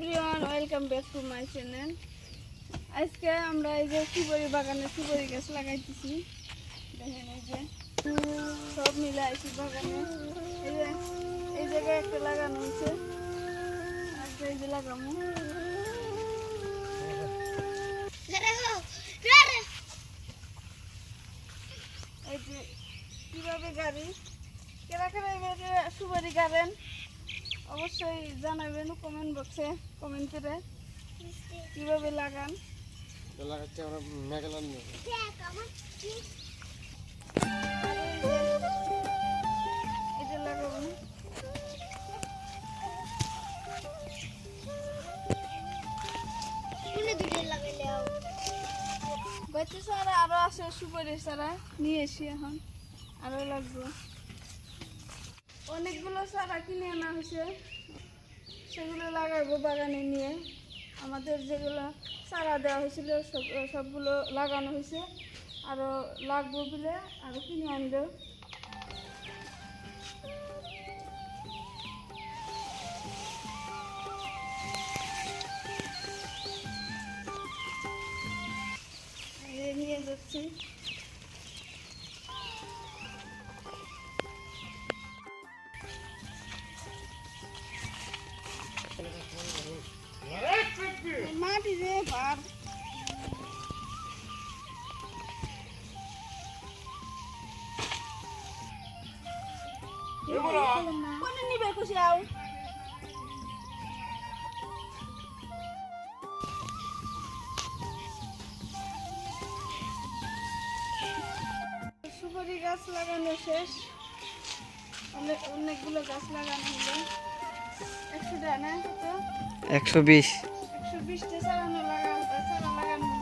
Everyone, welcome back to my channel. আজকে আমরা এই যে সুপারি বাগানে সুপারি গাছ লাগাইতেছি। দেখেন এই যে, সব মিলে আইছি বাগানে। এই যে, এই জায়গায় একটা লাগানো হয়েছে। একটা এই যে লাগামো এই যে, কীভাবে গাড়ি? কেরা কেরা সুপারি গাড়েন? অবশ্যই জানাবেন কমেন্ট বক্সে কমেন্ট করে কীভাবে লাগান? লাগাচ্ছি আমরা মেঘালয় নিয়ে। আর এটা লাগাবো। বাচ্চা সারা আরও আছে সুপারি সারা নিয়ে এসি এখন আরও লাগবে। অনেকগুলো চারা কিনে আনা হয়েছে। সেগুলো লাগাবো বাগানে নিয়ে। আমাদের যেগুলো চারা দেওয়া হয়েছিল, সব সবগুলো লাগানো হয়েছে। আরও লাগবো বলে আরও কিনে এই নিয়ে যাচ্ছি। মাটি রে পার কোনে নিবে খুশি আও? সুপারি গাছ লাগানো শেষ। অনেক অনেকগুলো গাছ লাগানো হলো। একশো টাকা না একশো বিশ। no lo hagan, eso no lo hagan.